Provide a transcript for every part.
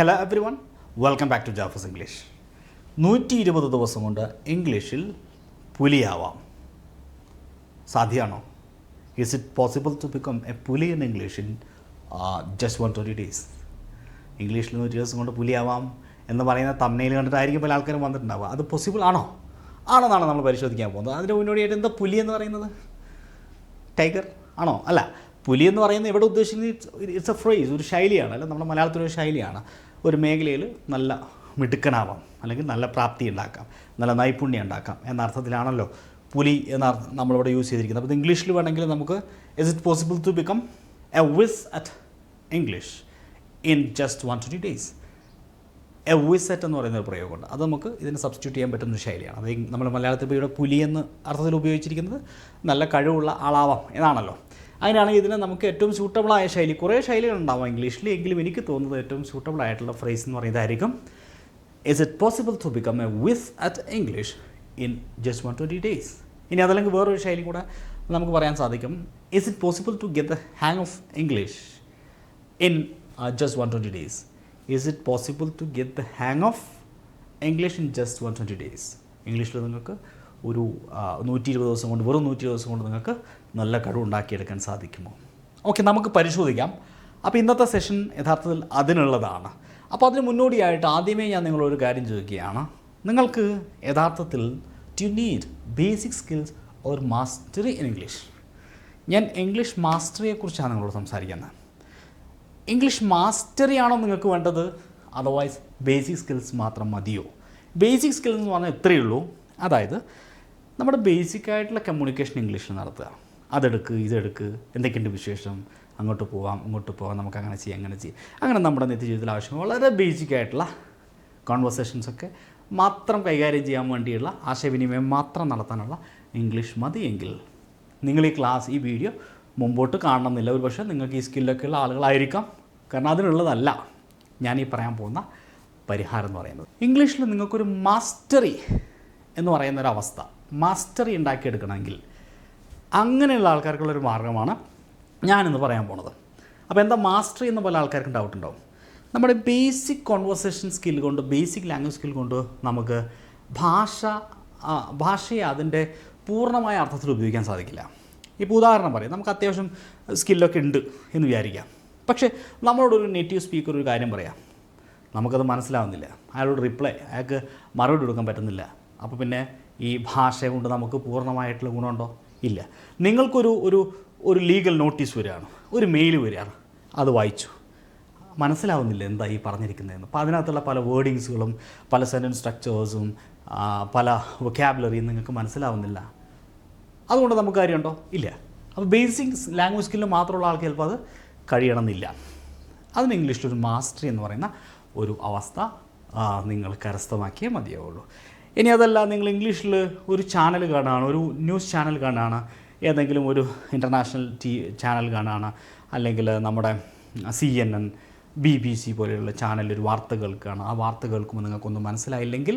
Hello everyone welcome back to Jafas English നൂറ്റി ഇരുപത് ദിവസം കൊണ്ട് ഇംഗ്ലീഷിൽ പുലിയാവാം. സാധ്യമാണോ? Is it possible to become a puli in English in just one twenty days ഇംഗ്ലീഷിൽ നൂറ്റി ദിവസം കൊണ്ട് പുലിയാവാം എന്ന് പറയുന്ന തമ്മനയിൽ കണ്ടിട്ടായിരിക്കും പല ആൾക്കാരും വന്നിട്ടുണ്ടാവുക. അത് പോസിബിൾ ആണോ? ആണെന്നാണ് നമ്മൾ പരിശോധിക്കാൻ പോകുന്നത്. അതിന് മുന്നോടിയായിട്ട് എന്താ പുലി എന്ന് പറയുന്നത്? ടൈഗർ ആണോ? അല്ല പുലി എന്ന് പറയുന്നത് ഇവിടെ ഉദ്ദേശിക്കുന്നത് ഇറ്റ്സ് എ ഫ്രേസ് ഒരു ശൈലിയാണ്. അല്ല നമ്മുടെ മലയാളത്തിലൊരു ശൈലിയാണ്. ഒരു മേഖലയിൽ നല്ല മിടുക്കനാവാം അല്ലെങ്കിൽ നല്ല പ്രാപ്തി ഉണ്ടാക്കാം നല്ല നൈപുണ്യം ഉണ്ടാക്കാം എന്ന അർത്ഥത്തിലാണല്ലോ പുലി എന്ന നമ്മളിവിടെ യൂസ് ചെയ്തിരിക്കുന്നത്. അപ്പോൾ ഇംഗ്ലീഷിൽ വേണമെങ്കിൽ നമുക്ക് is it possible to become a whiz at English in just one twenty days a whiz at എന്ന് പറയുന്ന ഒരു പ്രയോഗമുണ്ട്. അത് നമുക്ക് ഇതിന് സബ്സ്റ്റിറ്റ്യൂട്ട് ചെയ്യാൻ പറ്റുന്ന ഒരു ശൈലിയാണ്. അത് നമ്മൾ മലയാളത്തിൽ ഇവിടെ പുലി എന്ന് അർത്ഥത്തിൽ ഉപയോഗിച്ചിരിക്കുന്നത് നല്ല കഴിവുള്ള ആളാവാം എന്നാണല്ലോ. അതിനാണെങ്കിൽ ഇതിന് നമുക്ക് ഏറ്റവും സൂട്ടബിളായ ശൈലി. കുറേ ശൈലികൾ ഉണ്ടാവും ഇംഗ്ലീഷിൽ എങ്കിലും എനിക്ക് തോന്നുന്നത് ഏറ്റവും സൂട്ടബിൾ ആയിട്ടുള്ള ഫ്രേസ് എന്ന് പറയുന്നതായിരിക്കും is it possible to become a whiz at English in just one twenty days ഇനി അതല്ലെങ്കിൽ വേറൊരു ശൈലി കൂടെ നമുക്ക് പറയാൻ സാധിക്കും is it possible to get the hang of English in just one twenty days is it possible to get the hang of English in just one twenty days ഇംഗ്ലീഷിൽ നിങ്ങൾക്ക് ഒരു നൂറ്റി ഇരുപത് ദിവസം കൊണ്ട് വെറും നൂറ്റി ഇരുപത് ദിവസം കൊണ്ട് നിങ്ങൾക്ക് നല്ല കഴിവ് ഉണ്ടാക്കിയെടുക്കാൻ സാധിക്കുമോ? ഓക്കെ നമുക്ക് പരിശോധിക്കാം. അപ്പോൾ ഇന്നത്തെ സെഷൻ യഥാർത്ഥത്തിൽ അതിനുള്ളതാണ്. അപ്പോൾ അതിന് മുന്നോടിയായിട്ട് ആദ്യമേ ഞാൻ നിങ്ങളൊരു കാര്യം ചോദിക്കുകയാണ്. നിങ്ങൾക്ക് യഥാർത്ഥത്തിൽ to need basic skills or mastery in English ഞാൻ ഇംഗ്ലീഷ് മാസ്റ്ററിയെക്കുറിച്ചാണ് നിങ്ങളോട് സംസാരിക്കുന്നത്. ഇംഗ്ലീഷ് മാസ്റ്ററി ആണോ നിങ്ങൾക്ക് വേണ്ടത്? അതർവൈസ് ബേസിക് സ്കിൽസ് മാത്രം മതിയോ? ബേസിക് സ്കിൽസ് എന്ന് പറഞ്ഞാൽ ഇത്രയേ ഉള്ളൂ. അതായത് നമ്മുടെ ബേസിക് ആയിട്ടുള്ള കമ്മ്യൂണിക്കേഷൻ ഇംഗ്ലീഷിൽ നടത്തുക. അതെടുക്ക് ഇതെടുക്ക് എന്തൊക്കെയുണ്ട് വിശേഷം? അങ്ങോട്ട് പോവാം ഇങ്ങോട്ട് പോവാം നമുക്ക് അങ്ങനെ ചെയ്യാം അങ്ങനെ ചെയ്യാം. അങ്ങനെ നമ്മുടെ നിത്യജീവിതത്തിൽ ആവശ്യം വളരെ ബേസിക് ആയിട്ടുള്ള കോൺവെർസേഷൻസൊക്കെ മാത്രം കൈകാര്യം ചെയ്യാൻ വേണ്ടിയുള്ള ആശയവിനിമയം മാത്രം നടത്താനുള്ള ഇംഗ്ലീഷ് മതിയെങ്കിൽ നിങ്ങൾ ഈ ക്ലാസ് ഈ വീഡിയോ മുമ്പോട്ട് കാണണമെന്നില്ല. ഒരു പക്ഷേ നിങ്ങൾക്ക് ഈ സ്കില്ലൊക്കെ ഉള്ള ആളുകളായിരിക്കാം. കാരണം അതിനുള്ളതല്ല ഞാൻ ഈ പറയാൻ പോകുന്ന പരിഹാരം എന്ന് പറയുന്നത്. ഇംഗ്ലീഷിൽ നിങ്ങൾക്കൊരു മാസ്റ്ററി എന്ന് പറയുന്ന ഒരു അവസ്ഥ മാസ്റ്ററി ഉണ്ടാക്കിയെടുക്കണമെങ്കിൽ അങ്ങനെയുള്ള ആൾക്കാർക്കുള്ളൊരു മാർഗമാണ് ഞാനിന്ന് പറയാൻ പോണത്. അപ്പോൾ എന്താ മാസ്റ്ററി എന്ന പല ആൾക്കാർക്കും ഡൗട്ട് ഉണ്ടാവും. നമ്മുടെ ബേസിക് കോൺവെർസേഷൻ സ്കിൽ കൊണ്ട് ബേസിക് ലാംഗ്വേജ് സ്കിൽ കൊണ്ട് നമുക്ക് ഭാഷ ഭാഷയെ അതിന്റെ പൂർണമായ അർത്ഥത്തിൽ ഉപയോഗിക്കാൻ സാധിക്കില്ല. ഇപ്പോൾ ഉദാഹരണം പറയാം. നമുക്ക് അത്യാവശ്യം സ്കില്ലൊക്കെ ഉണ്ട് എന്ന് വിചാരിക്കാം. പക്ഷേ നമ്മളോടൊരു നേറ്റീവ് സ്പീക്കർ ഒരു കാര്യം പറയാം. നമുക്കത് മനസ്സിലാവുന്നില്ല. അയാളോട് റിപ്ലൈ അയാൾക്ക് മറുപടി കൊടുക്കാൻ പറ്റുന്നില്ല. അപ്പോൾ പിന്നെ ഈ ഭാഷ കൊണ്ട് നമുക്ക് പൂർണമായിട്ടുള്ള ഗുണമുണ്ടോ? ഇല്ല. നിങ്ങൾക്കൊരു ഒരു ഒരു ലീഗൽ നോട്ടീസ് വരികയാണ്. ഒരു മെയിൽ വരികയാണ്. അത് വായിച്ചു. മനസ്സിലാവുന്നില്ല എന്താ ഈ പറഞ്ഞിരിക്കുന്നതെന്ന്. അപ്പോൾ അതിനകത്തുള്ള പല വേർഡിങ്സുകളും പല സെന്റൻസ് സ്ട്രക്ചേഴ്സും പല വൊക്കാബുലറിയും നിങ്ങൾക്ക് മനസ്സിലാവുന്നില്ല. അതുകൊണ്ട് നമുക്ക് കാര്യമുണ്ടോ? ഇല്ല. അപ്പോൾ ബേസിക് ലാംഗ്വേജ് സ്കില്ല് മാത്രമുള്ള ആൾക്ക് ചിലപ്പോൾ അത് കഴിയണമെന്നില്ല. അതിന് ഇംഗ്ലീഷിൽ ഒരു മാസ്റ്ററി എന്ന് പറയുന്ന ഒരു അവസ്ഥ നിങ്ങൾ കരസ്ഥമാക്കിയേ മതിയാവുള്ളൂ. ഇനി അതല്ല നിങ്ങൾ ഇംഗ്ലീഷിൽ ഒരു ചാനൽ കാണുകയാണ് ഒരു ന്യൂസ് ചാനൽ കാണുകയാണ് ഏതെങ്കിലും ഒരു ഇന്റർനാഷണൽ ടി ചാനൽ കാണുകയാണ് അല്ലെങ്കിൽ നമ്മുടെ C N N B B C പോലെയുള്ള ചാനലിൽ ഒരു വാർത്തകൾ കേൾക്കുകയാണ് ആ വാർത്ത കേൾക്കുമ്പോൾ നിങ്ങൾക്കൊന്നും മനസ്സിലായില്ലെങ്കിൽ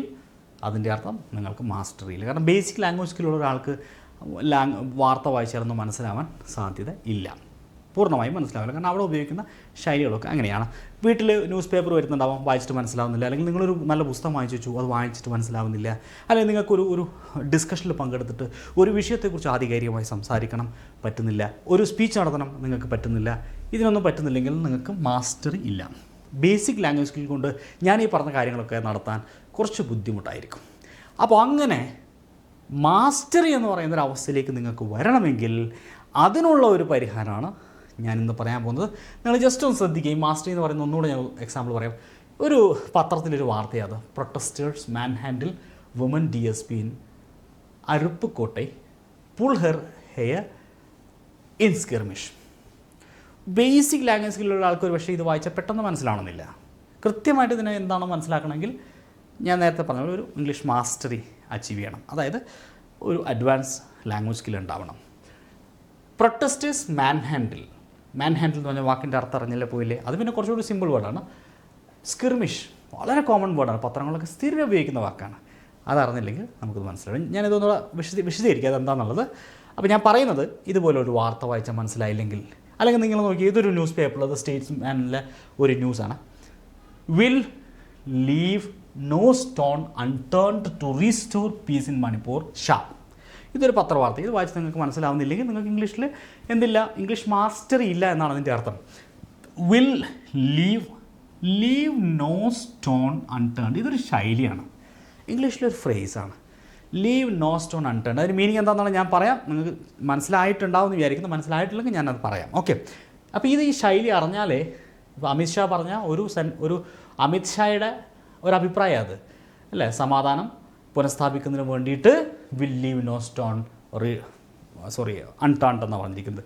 അതിന്റെ അർത്ഥം നിങ്ങൾക്ക് മാസ്റ്റർ ഇല്ല. കാരണം ബേസിക് ലാംഗ്വേജ് സ്കില്ലുള്ള ഒരാൾക്ക് ലാങ് വാർത്ത വായിച്ചാലൊന്നും മനസ്സിലാവാൻ സാധ്യത ഇല്ല. പൂർണമായും മനസ്സിലാവില്ല. കാരണം അവിടെ ഉപയോഗിക്കുന്ന ശൈലികളൊക്കെ അങ്ങനെയാണ്. വീട്ടിൽ ന്യൂസ് പേപ്പർ വരുന്നുണ്ടാവാം വായിച്ചിട്ട് മനസ്സിലാവുന്നില്ല. അല്ലെങ്കിൽ നിങ്ങളൊരു നല്ല പുസ്തകം വായിച്ചു വെച്ചു അത് വായിച്ചിട്ട് മനസ്സിലാവുന്നില്ല. അല്ലെങ്കിൽ നിങ്ങൾക്കൊരു ഒരു ഡിസ്കഷനിൽ പങ്കെടുത്തിട്ട് ഒരു വിഷയത്തെക്കുറിച്ച് ആധികാരികമായി സംസാരിക്കണം പറ്റുന്നില്ല. ഒരു സ്പീച്ച് നടത്തണം നിങ്ങൾക്ക് പറ്റുന്നില്ല. ഇതിനൊന്നും പറ്റുന്നില്ലെങ്കിൽ നിങ്ങൾക്ക് മാസ്റ്ററി ഇല്ല. ബേസിക് ലാംഗ്വേജ് സ്കിൽ കൊണ്ട് ഞാൻ ഈ പറഞ്ഞ കാര്യങ്ങളൊക്കെ നടത്താൻ കുറച്ച് ബുദ്ധിമുട്ടായിരിക്കും. അപ്പോൾ അങ്ങനെ മാസ്റ്ററി എന്ന് പറയുന്ന ഒരു അവസ്ഥയിലേക്ക് നിങ്ങൾക്ക് വരണമെങ്കിൽ അതിനുള്ള ഒരു പരിഹാരമാണ് ഞാൻ ഇന്ന് പറയാൻ പോകുന്നത്. നിങ്ങൾ ജസ്റ്റ് ഒന്ന് ശ്രദ്ധിക്കുക. ഈ മാസ്റ്ററി എന്ന് പറയുന്ന ഒന്നുകൂടെ ഞാൻ എക്സാമ്പിൾ പറയാം. ഒരു പത്രത്തിലൊരു വാർത്തയാണ് protesters manhandle woman D S P in Aruppukottai pull her hair in skirmish basic language സ്കില്ലുള്ള ആൾക്ക് ഒരു പക്ഷേ ഇത് വായിച്ചാൽ പെട്ടെന്ന് മനസ്സിലാവണമെന്നില്ല. കൃത്യമായിട്ട് ഇതിനെ എന്താണോ മനസ്സിലാക്കണമെങ്കിൽ ഞാൻ നേരത്തെ പറഞ്ഞ ഒരു ഇംഗ്ലീഷ് മാസ്റ്ററി അച്ചീവ് ചെയ്യണം. അതായത് ഒരു അഡ്വാൻസ് ലാംഗ്വേജ് സ്കിൽ ഉണ്ടാവണം. Protesters man handle man handle എന്ന് പറഞ്ഞ വാക്കിന്റെ അർത്ഥം അറിഞ്ഞില്ല പോയില്ലേ? അത് പിന്നെ കുറച്ചുകൂടി സിമ്പിൾ വേർഡാണ് സ്കിർമിഷ് വളരെ കോമൺ വേർഡാണ് പത്രങ്ങളൊക്കെ സ്ഥിരം ഉപയോഗിക്കുന്ന വാക്കാണ്. അതറിഞ്ഞില്ലെങ്കിൽ നമുക്കത് മനസ്സിലാവും. ഞാനിതൊന്നുകൂടെ വിശദീ വിശദീകരിക്കുക അതെന്താണെന്നുള്ളത് അപ്പോൾ ഞാൻ പറയുന്നത് ഇതുപോലെ ഒരു വാർത്ത വായിച്ചാൽ മനസ്സിലായില്ലെങ്കിൽ അല്ലെങ്കിൽ നിങ്ങൾ നോക്കി ഏതൊരു ന്യൂസ് പേപ്പറിൽ അത് സ്റ്റേറ്റ്സ് മാനിലെ ഒരു ന്യൂസാണ് will leave no stone unturned to restore peace in Manipur Shah ഇതൊരു പത്രവാർത്ത. ഇത് വായിച്ച് നിങ്ങൾക്ക് മനസ്സിലാവുന്നില്ലെങ്കിൽ നിങ്ങൾക്ക് ഇംഗ്ലീഷിൽ എന്തില്ല? ഇംഗ്ലീഷ് മാസ്റ്ററി ഇല്ല എന്നാണ് അതിന്റെ അർത്ഥം. Will leave leave no stone unturn ഇതൊരു ശൈലിയാണ്. ഇംഗ്ലീഷിലൊരു ഫ്രേസാണ് ലീവ് നോ സ്റ്റോൺ അൺടേൺ അതിന് മീനിങ് എന്താണെന്നാണ് ഞാൻ പറയാം. നിങ്ങൾക്ക് മനസ്സിലായിട്ടുണ്ടാവുമെന്ന് വിചാരിക്കുന്നു. മനസ്സിലായിട്ടില്ലെങ്കിൽ ഞാനത് പറയാം. ഓക്കെ അപ്പോൾ ഇത് ഈ ശൈലി അറിഞ്ഞാലേ ഇപ്പോൾ അമിത്ഷാ പറഞ്ഞ ഒരു സെൻ ഒരു അമിത്ഷായുടെ ഒരു അഭിപ്രായം അത്. അല്ലേ? സമാധാനം. പുനഃസ്ഥാപിക്കുന്നതിന് വേണ്ടിയിട്ട് will leave no stone re sorry unturned എന്നാണ് പറഞ്ഞിരിക്കുന്നത്.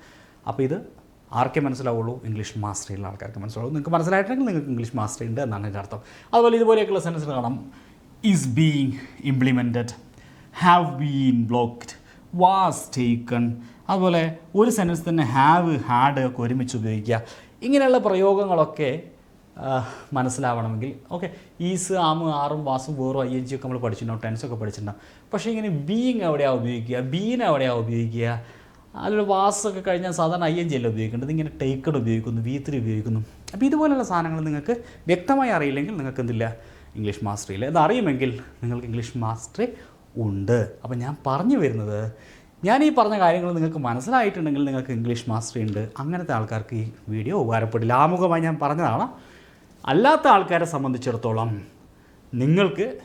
അപ്പോൾ ഇത് ആർക്കേ മനസ്സിലാവുള്ളൂ? ഇംഗ്ലീഷ് മാസ്റ്ററിയുള്ള ആൾക്കാർക്ക് മനസ്സിലാവുള്ളൂ. നിങ്ങൾക്ക് മനസ്സിലായിട്ടുണ്ടെങ്കിൽ നിങ്ങൾക്ക് ഇംഗ്ലീഷ് മാസ്റ്റർ ഉണ്ട് എന്നാണ് എന്റെ അർത്ഥം. അതുപോലെ ഇതുപോലെയൊക്കെയുള്ള സെന്റൻസ് കാണാം. Is being implemented have been blocked was taken അതുപോലെ ഒരു സെന്റൻസ് തന്നെ ഹാവ് ഹാഡ് ഒക്കെ ഒരുമിച്ച് ഉപയോഗിക്കുക. ഇങ്ങനെയുള്ള പ്രയോഗങ്ങളൊക്കെ മനസ്സിലാവണമെങ്കിൽ. ഓക്കെ ഈസ് ആമ് ആറും വാസും വേറും ഐ എൻ ജി ഒക്കെ നമ്മൾ പഠിച്ചിട്ടുണ്ടാവും. ടെൻസ് ഒക്കെ പഠിച്ചിട്ടുണ്ടാവും. പക്ഷേ ഇങ്ങനെ ബീങ് എവിടെയാണ് ഉപയോഗിക്കുക? ബീൻ എവിടെയാണ് ഉപയോഗിക്കുക? അതിലൊരു വാസൊക്കെ കഴിഞ്ഞാൽ സാധാരണ ഐ എൻ ജി അല്ല ഉപയോഗിക്കേണ്ടത്? ഇങ്ങനെ ടേക്കഡ് ഉപയോഗിക്കുന്നു വി ത്രീ ഉപയോഗിക്കുന്നു. അപ്പോൾ ഇതുപോലെയുള്ള സാധനങ്ങൾ നിങ്ങൾക്ക് വ്യക്തമായി അറിയില്ലെങ്കിൽ നിങ്ങൾക്ക് എന്തില്ല? ഇംഗ്ലീഷ് മാസ്റ്ററി ഇല്ല അറിയുമെങ്കിൽ നിങ്ങൾക്ക് ഇംഗ്ലീഷ് മാസ്റ്ററി ഉണ്ട്. അപ്പോൾ ഞാൻ പറഞ്ഞു വരുന്നത് ഞാൻ ഈ പറഞ്ഞ കാര്യങ്ങൾ നിങ്ങൾക്ക് മനസ്സിലായിട്ടുണ്ടെങ്കിൽ നിങ്ങൾക്ക് ഇംഗ്ലീഷ് മാസ്റ്ററി ഉണ്ട്. അങ്ങനത്തെ ആൾക്കാർക്ക് ഈ വീഡിയോ ഉപകാരപ്പെടില്ല. ആമുഖമായി ഞാൻ പറഞ്ഞതാണ്. അല്ലാത്ത ആൾക്കാരെ സംബന്ധിച്ചിടത്തോളം നിങ്ങൾക്ക്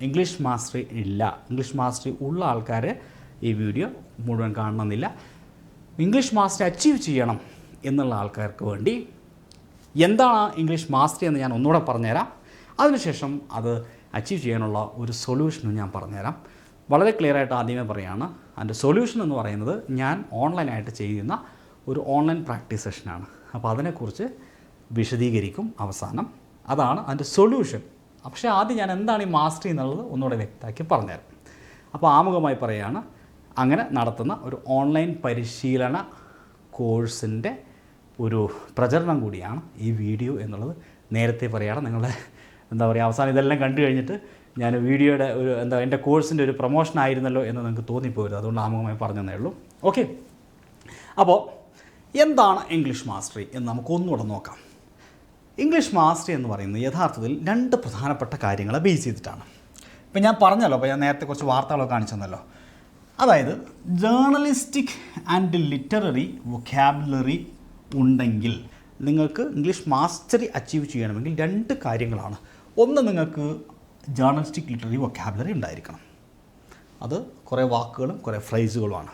ഇംഗ്ലീഷ് മാസ്റ്ററി ഇല്ല. ഇംഗ്ലീഷ് മാസ്റ്ററി ഉള്ള ആൾക്കാർ ഈ വീഡിയോ മുഴുവൻ കാണണമെന്നില്ല. ഇംഗ്ലീഷ് മാസ്റ്ററി അച്ചീവ് ചെയ്യണം എന്നുള്ള ആൾക്കാർക്ക് വേണ്ടി എന്താണ് ഇംഗ്ലീഷ് മാസ്റ്ററി എന്ന് ഞാൻ ഒന്നുകൂടെ പറഞ്ഞുതരാം. അതിനുശേഷം അത് അച്ചീവ് ചെയ്യാനുള്ള ഒരു സൊല്യൂഷനും ഞാൻ പറഞ്ഞുതരാം. വളരെ ക്ലിയർ ആയിട്ട് ആദ്യമേ പറയുകയാണ് അതിന്റെ സൊല്യൂഷൻ എന്ന് പറയുന്നത് ഞാൻ ഓൺലൈനായിട്ട് ചെയ്യുന്ന ഒരു ഓൺലൈൻ പ്രാക്ടീസ് സെഷനാണ്. അപ്പോൾ അതിനെക്കുറിച്ച് വിശദീകരിക്കും അവസാനം. അതാണ് അതിന്റെ സൊല്യൂഷൻ പക്ഷേ ആദ്യം ഞാൻ എന്താണ് ഈ മാസ്റ്ററി എന്നുള്ളത് ഒന്നുകൂടെ വ്യക്തമാക്കി പറഞ്ഞുതരാം. അപ്പോൾ ആമുഖമായി പറയുകയാണ് അങ്ങനെ നടത്തുന്ന ഒരു ഓൺലൈൻ പരിശീലന കോഴ്സിന്റെ ഒരു പ്രചരണം കൂടിയാണ് ഈ വീഡിയോ എന്നുള്ളത്. നേരത്തെ പറയുകയാണ് നിങ്ങളുടെ എന്താ പറയുക അവസാനം ഇതെല്ലാം കണ്ടു കഴിഞ്ഞിട്ട് ഞാൻ വീഡിയോയുടെ ഒരു എന്താ എന്റെ കോഴ്സിന്റെ ഒരു പ്രൊമോഷൻ ആയിരുന്നല്ലോ എന്ന് നിങ്ങൾക്ക് തോന്നിപ്പോയത് അതുകൊണ്ട് ആമുഖമായി പറഞ്ഞതേ ഉള്ളൂ. ഓക്കെ അപ്പോൾ എന്താണ് ഇംഗ്ലീഷ് മാസ്റ്ററി എന്ന് നമുക്കൊന്നുകൂടെ നോക്കാം. ഇംഗ്ലീഷ് മാസ്റ്ററി എന്ന് പറയുന്നത് യഥാർത്ഥത്തിൽ രണ്ട് പ്രധാനപ്പെട്ട കാര്യങ്ങളെ ബേസ് ചെയ്തിട്ടാണ്. ഇപ്പം ഞാൻ പറഞ്ഞല്ലോ അപ്പോൾ ഞാൻ നേരത്തെ കുറച്ച് വാർത്തകളൊക്കെ കാണിച്ചു തന്നല്ലോ അതായത് ജേർണലിസ്റ്റിക് ആൻഡ് ലിറ്റററി വൊക്കാബുലറി ഉണ്ടെങ്കിൽ നിങ്ങൾക്ക് ഇംഗ്ലീഷ് മാസ്റ്ററി അച്ചീവ് ചെയ്യണമെങ്കിൽ രണ്ട് കാര്യങ്ങളാണ്. ഒന്ന് നിങ്ങൾക്ക് ജേർണലിസ്റ്റിക് ലിറ്റററി വൊക്കാബുലറി ഉണ്ടായിരിക്കണം. അത് കുറേ വാക്കുകളും കുറേ ഫ്രൈസുകളുമാണ്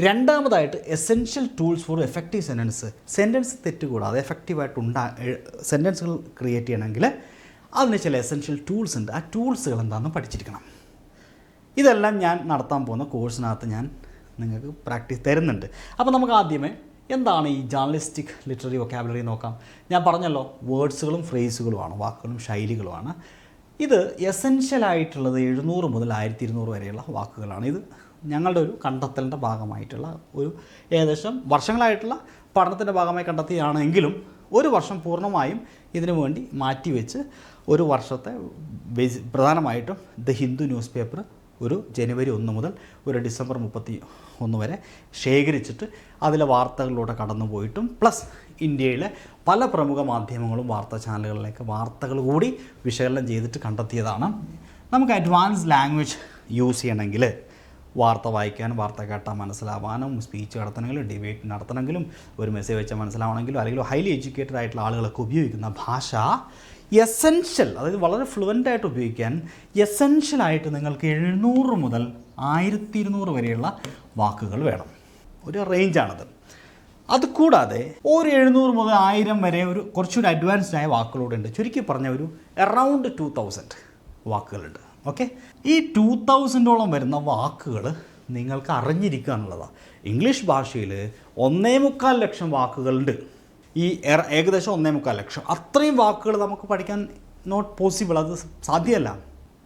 രണ്ടാമതായിട്ട് essential tools for effective sentence sentence തെറ്റുകൂടാതെ എഫക്റ്റീവായിട്ട് ഉണ്ടാ സെന്റൻസുകൾ ക്രിയേറ്റ് ചെയ്യണമെങ്കിൽ അതിന് ചില എസെൻഷ്യൽ ടൂൾസ് ഉണ്ട്. ആ ടൂൾസുകൾ എന്താണെന്ന് പഠിച്ചിരിക്കണം. ഇതെല്ലാം ഞാൻ നടത്താൻ പോകുന്ന കോഴ്സിനകത്ത് ഞാൻ നിങ്ങൾക്ക് പ്രാക്ടീസ് തരുന്നുണ്ട്. അപ്പോൾ നമുക്ക് ആദ്യമേ എന്താണ് ഈ ജേർണലിസ്റ്റിക് ലിറ്റററി വൊക്കാബുലറി നോക്കാം. ഞാൻ പറഞ്ഞല്ലോ വേർഡ്സുകളും ഫ്രേസുകളുമാണ് വാക്കുകളും ശൈലികളുമാണ്. ഇത് എസെൻഷ്യൽ ആയിട്ടുള്ളത് എഴുന്നൂറ് മുതൽ ആയിരത്തി ഇരുന്നൂറ് വരെയുള്ള വാക്കുകളാണ്. ഇത് ഞങ്ങളുടെ ഒരു കണ്ടെത്തലിന്റെ ഭാഗമായിട്ടുള്ള ഒരു ഏകദേശം വർഷങ്ങളായിട്ടുള്ള പഠനത്തിന്റെ ഭാഗമായി കണ്ടെത്തിയാണെങ്കിലും ഒരു വർഷം പൂർണമായും ഇതിനു വേണ്ടി മാറ്റിവെച്ച് ഒരു വർഷത്തെ പ്രധാനമായിട്ടും ദ ഹിന്ദു ന്യൂസ് പേപ്പർ ഒരു ജനുവരി ഒന്ന് മുതൽ ഒരു ഡിസംബർ മുപ്പത്തി ഒന്ന് വരെ ശേഖരിച്ചിട്ട് അതിലെ വാർത്തകളിലൂടെ കടന്നുപോയിട്ടും പ്ലസ് ഇന്ത്യയിലെ പല പ്രമുഖ മാധ്യമങ്ങളും വാർത്താ ചാനലുകളിലേക്ക് വാർത്തകൾ കൂടി വിശകലനം ചെയ്തിട്ട് കണ്ടെത്തിയതാണ്. നമുക്ക് അഡ്വാൻസ് ലാംഗ്വേജ് യൂസ് ചെയ്യണമെങ്കിൽ വാർത്ത വായിക്കാൻ വാർത്ത കേട്ടാൽ മനസ്സിലാവാനും സ്പീച്ച് നടത്തണമെങ്കിലും ഡിബേറ്റ് നടത്തണമെങ്കിലും ഒരു മെസ്സേജ് വെച്ചാൽ മനസ്സിലാവണമെങ്കിലും അല്ലെങ്കിൽ ഹൈലി എഡ്യൂക്കേറ്റഡ് ആയിട്ടുള്ള ആളുകളൊക്കെ ഉപയോഗിക്കുന്ന ഭാഷ എസെൻഷ്യൽ അതായത് വളരെ ഫ്ലുവന്റ് ആയിട്ട് ഉപയോഗിക്കാൻ എസെൻഷ്യൽ ആയിട്ട് നിങ്ങൾക്ക് എഴുന്നൂറ് മുതൽ ആയിരത്തി ഇരുന്നൂറ് വരെയുള്ള വാക്കുകൾ വേണം. ഒരു റേഞ്ചാണത് അത് കൂടാതെ ഒരു എഴുന്നൂറ് മുതൽ ആയിരം വരെ ഒരു കുറച്ചുകൂടി അഡ്വാൻസ്ഡ് ആയ വാക്കുകളൂടെ ചുരുക്കി പറഞ്ഞ ഒരു അറൗണ്ട് ടു തൗസൻഡ് വാക്കുകളുണ്ട്. ഓക്കെ ഈ ടു തൗസൻഡോളം വരുന്ന വാക്കുകൾ നിങ്ങൾക്ക് അറിഞ്ഞിരിക്കുക എന്നുള്ളതാണ് ഇംഗ്ലീഷ് ഭാഷയിൽ ഒന്നേ മുക്കാൽ ലക്ഷം വാക്കുകളുണ്ട്. ഈ ഏകദേശം ഒന്നേ മുക്കാൽ ലക്ഷം. അത്രയും വാക്കുകൾ നമുക്ക് പഠിക്കാൻ നോട്ട് പോസിബിൾ അത് സാധ്യമല്ല.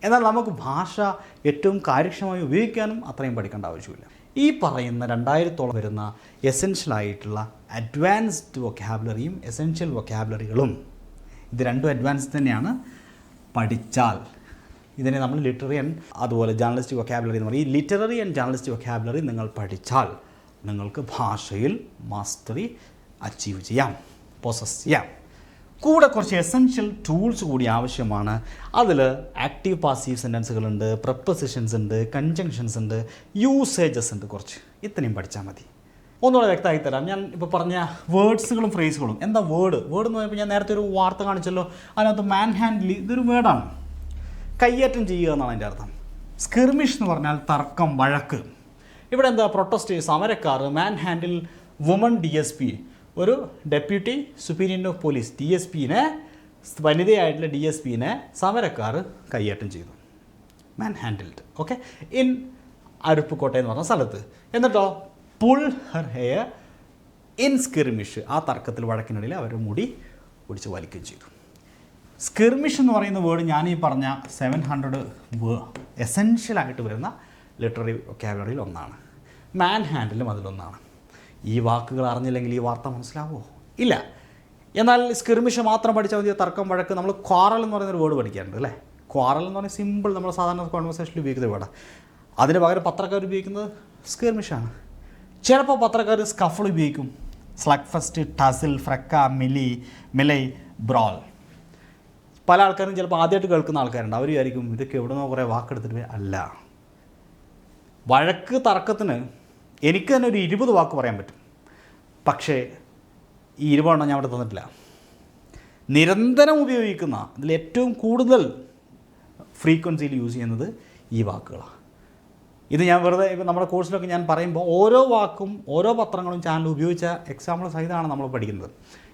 എന്നാൽ നമുക്ക് ഭാഷ ഏറ്റവും കാര്യക്ഷമമായി ഉപയോഗിക്കാനും അത്രയും പഠിക്കേണ്ട ആവശ്യമില്ല. ഈ പറയുന്ന രണ്ടായിരത്തോളം വരുന്ന എസെൻഷ്യൽ ആയിട്ടുള്ള അഡ്വാൻസ്ഡ് വൊക്കാബുലറിയും എസെൻഷ്യൽ വൊക്കാബുലറികളും ഇത് രണ്ടും അഡ്വാൻസ് തന്നെയാണ് പഠിച്ചാൽ. ഇതിനെ നമ്മൾ ലിറ്റററി ആൻഡ് അതുപോലെ ജേർണലിസ്റ്റ് വൊക്കാബുലറി എന്ന് പറയും. ഈ ലിറ്റററി ആൻഡ് ജേർണലിസ്റ്റ് വൊക്കാബുലറി നിങ്ങൾ പഠിച്ചാൽ നിങ്ങൾക്ക് ഭാഷയിൽ മാസ്റ്ററി അച്ചീവ് ചെയ്യാം പ്രോസസ് ചെയ്യാം. കൂടെ കുറച്ച് എസെൻഷ്യൽ ടൂൾസ് കൂടി ആവശ്യമാണ്. അതിൽ ആക്റ്റീവ് പാസീവ് സെന്റൻസുകളുണ്ട് പ്രപ്പസിഷൻസ് ഉണ്ട് കൺജങ്ഷൻസ് ഉണ്ട് യൂസേജസ് ഉണ്ട് കുറച്ച്. ഇത്രയും പഠിച്ചാൽ മതി. ഒന്നുകൂടെ വ്യക്തമായി തരാം. ഞാൻ ഇപ്പോൾ പറഞ്ഞ വേർഡ്സുകളും ഫ്രേസുകളും എന്താ വേർഡ് വേർഡ് എന്ന് പറയുമ്പോൾ ഞാൻ നേരത്തെ ഒരു വാർത്ത കാണിച്ചല്ലോ. അതിനകത്ത് മാൻ ഹാൻഡിൽ ഇതൊരു വേർഡാണ് കയ്യേറ്റം ചെയ്യുക എന്നാണ് അതിന്റെ അർത്ഥം. സ്കിർമിഷ് എന്ന് പറഞ്ഞാൽ തർക്കം വഴക്ക്. ഇവിടെ എന്താ പ്രൊട്ടസ്റ്റ് സമരക്കാർ man handle woman D S P ഒരു deputy superior of police D S പിനെ വനിതയായിട്ടുള്ള ഡി എസ് പിനെ സമരക്കാർ കയ്യേറ്റം ചെയ്തു. Man handled okay in Aruppukottai എന്ന് പറഞ്ഞ സ്ഥലത്ത്. എന്നിട്ടോ pull her hair in skirmish ആ തർക്കത്തിൽ വഴക്കിനിടയിൽ അവർ മുടി ഒടിച്ച് വലിക്കുകയും ചെയ്തു. സ്കിർമിഷ് എന്ന് പറയുന്ന വേർഡ് ഞാൻ ഈ പറഞ്ഞ സെവൻ ഹൺഡ്രഡ് എസെൻഷ്യലായിട്ട് വരുന്ന ലിറ്റററി വൊക്കാബുലറിയിൽ ഒന്നാണ്. മാൻ ഹാൻഡിലും അതിലൊന്നാണ്. ഈ വാക്കുകൾ അറിഞ്ഞില്ലെങ്കിൽ ഈ വാർത്ത മനസ്സിലാവുമോ ഇല്ല. എന്നാൽ സ്കിർമിഷ് മാത്രം പഠിച്ചാൽ മതി തർക്കം വഴക്ക്. നമ്മൾ ക്വാറൽ എന്ന് പറയുന്ന ഒരു വേർഡ് പഠിക്കാറുണ്ട് അല്ലേ? ക്വാറൽ എന്ന് പറഞ്ഞാൽ സിമ്പിൾ നമ്മൾ സാധാരണ കോൺവെർസേഷനിൽ ഉപയോഗിക്കുന്ന വേർഡാണ് അതിന് പകരം പത്രക്കാർ ഉപയോഗിക്കുന്നത് സ്കിർമിഷാണ് ചിലപ്പോൾ പത്രക്കാർ സ്കഫൾ ഉപയോഗിക്കും. Slugfest tussle fracas melee melee brawl പല ആൾക്കാരും ചിലപ്പോൾ ആദ്യമായിട്ട് കേൾക്കുന്ന ആൾക്കാരുണ്ട്. അവർ വിചാരിക്കും ഇതൊക്കെ എവിടെ നിന്നോ കുറേ വാക്കെടുത്തിട്ട് പോയി." അല്ല. വഴക്ക് തർക്കത്തിന് എനിക്ക് തന്നെ ഒരു ഇരുപത് വാക്ക് പറയാൻ പറ്റും. പക്ഷേ ഈ ഇരുപതെണ്ണം ഞാൻ അവിടെ തന്നിട്ടില്ല. നിരന്തരം ഉപയോഗിക്കുന്ന ഇതിൽ ഏറ്റവും കൂടുതൽ ഫ്രീക്വൻസിയിൽ യൂസ് ചെയ്യുന്നത് ഈ വാക്കുകളാണ്. ഇത് ഞാൻ വെറുതെ ഇപ്പോൾ നമ്മുടെ കോഴ്സിലൊക്കെ ഞാൻ പറയുമ്പോൾ ഓരോ വാക്കും ഓരോ പത്രങ്ങളും ചാനലും ഉപയോഗിച്ച എക്സാമ്പിൾ സഹിതമാണ് നമ്മൾ പഠിക്കുന്നത്.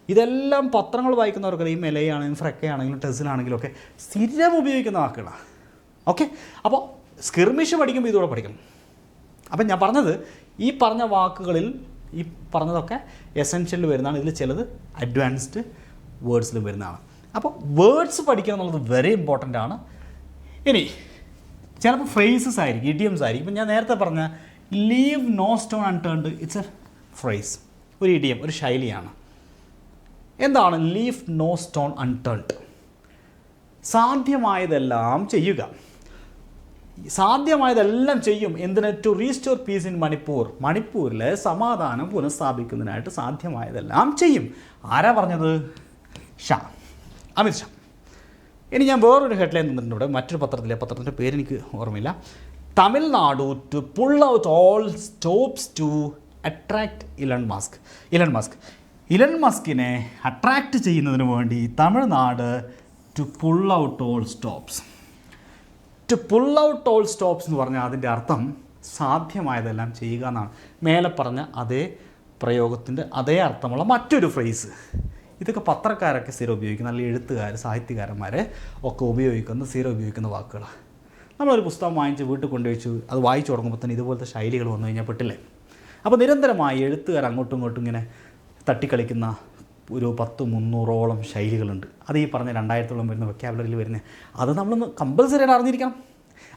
ഇതെല്ലാം പത്രങ്ങൾ വായിക്കുന്നവർക്ക് ഈ മെലയാണെങ്കിലും ഫ്രക്കയാണെങ്കിലും ടെസിലാണെങ്കിലും ഒക്കെ സ്ഥിരം ഉപയോഗിക്കുന്ന വാക്കുകളാണ് ഓക്കെ അപ്പോൾ സ്കിർമിഷ് പഠിക്കുമ്പോൾ ഇതുകൂടെ പഠിക്കണം. അപ്പം ഞാൻ പറഞ്ഞത് ഈ പറഞ്ഞ വാക്കുകളിൽ ഈ പറഞ്ഞതൊക്കെ എസെൻഷ്യലിൽ വരുന്നതാണ്. ഇതിൽ ചിലത് അഡ്വാൻസ്ഡ് വേർഡ്സിലും വരുന്നതാണ്. അപ്പോൾ വേർഡ്സ് പഠിക്കുക എന്നുള്ളത് വെരി ഇമ്പോർട്ടന്റ് ആണ്. ഇനി ചിലപ്പോൾ ഫ്രേസസ് ആയിരിക്കും ഇഡിയംസ് ആയിരിക്കും. ഇപ്പം ഞാൻ നേരത്തെ പറഞ്ഞ leave no stone unturned it's a phrase ഒരു ഇഡിയം ഒരു ശൈലിയാണ്. എന്താണ്? ലീഫ് നോ സ്റ്റോൺ അൺടേൺഡ് സാധ്യമായതെല്ലാം ചെയ്യുക. സാധ്യമായതെല്ലാം ചെയ്യും. എന്തിന്? To restore peace in Manipur. മണിപ്പൂരിൽ സമാധാനം പുനഃസ്ഥാപിക്കുന്നതിനായിട്ട് സാധ്യമായതെല്ലാം ചെയ്യും. ആരാ പറഞ്ഞത്? ഷാ. അമിത് ഷാ. ഇനി ഞാൻ വേറൊരു ഹെഡ്ലൈൻ തന്നിട്ടുണ്ട് ഇവിടെ. മറ്റൊരു പത്രത്തിലെ പത്രത്തിന്റെ പേര് എനിക്ക് ഓർമ്മയില്ല. Tamil Nadu to pull out all stops to attract Elon Musk Elon Musk Elon മസ്കിനെ attract ചെയ്യുന്നതിന് വേണ്ടി Tamil Nadu to pull out all stops to pull out all stops എന്ന് പറഞ്ഞാൽ അതിന്റെ അർത്ഥം സാധ്യമായതെല്ലാം ചെയ്യുക എന്നാണ്. മേലെ പറഞ്ഞ അതേ പ്രയോഗത്തിന്റെ അതേ അർത്ഥമുള്ള മറ്റൊരു ഫ്രേസ് ഇതൊക്കെ പത്രക്കാരൊക്കെ സ്ഥിരം ഉപയോഗിക്കുന്ന അല്ലെങ്കിൽ എഴുത്തുകാർ സാഹിത്യകാരന്മാർ ഒക്കെ ഉപയോഗിക്കുന്ന സ്ഥിരം ഉപയോഗിക്കുന്ന വാക്കുകളാണ് നമ്മളൊരു പുസ്തകം വാങ്ങിച്ച് വീട്ടിൽ കൊണ്ടുവച്ചു അത് വായിച്ചു തുടങ്ങുമ്പോൾ തന്നെ ഇതുപോലത്തെ ശൈലികൾ വന്നു കഴിഞ്ഞാൽ പെട്ടില്ലേ? അപ്പോൾ നിരന്തരമായി എഴുത്തുകാർ അങ്ങോട്ടും ഇങ്ങോട്ടും ഇങ്ങനെ തട്ടിക്കളിക്കുന്ന ഒരു പത്ത് മുന്നൂറോളം ശൈലികളുണ്ട്. അത് ഈ പറഞ്ഞ രണ്ടായിരത്തോളം വരുന്ന വെക്കാബുലറിയിൽ വരുന്നത് അത് നമ്മളൊന്ന് കമ്പൽസറി ആയിട്ട് അറിഞ്ഞിരിക്കണം.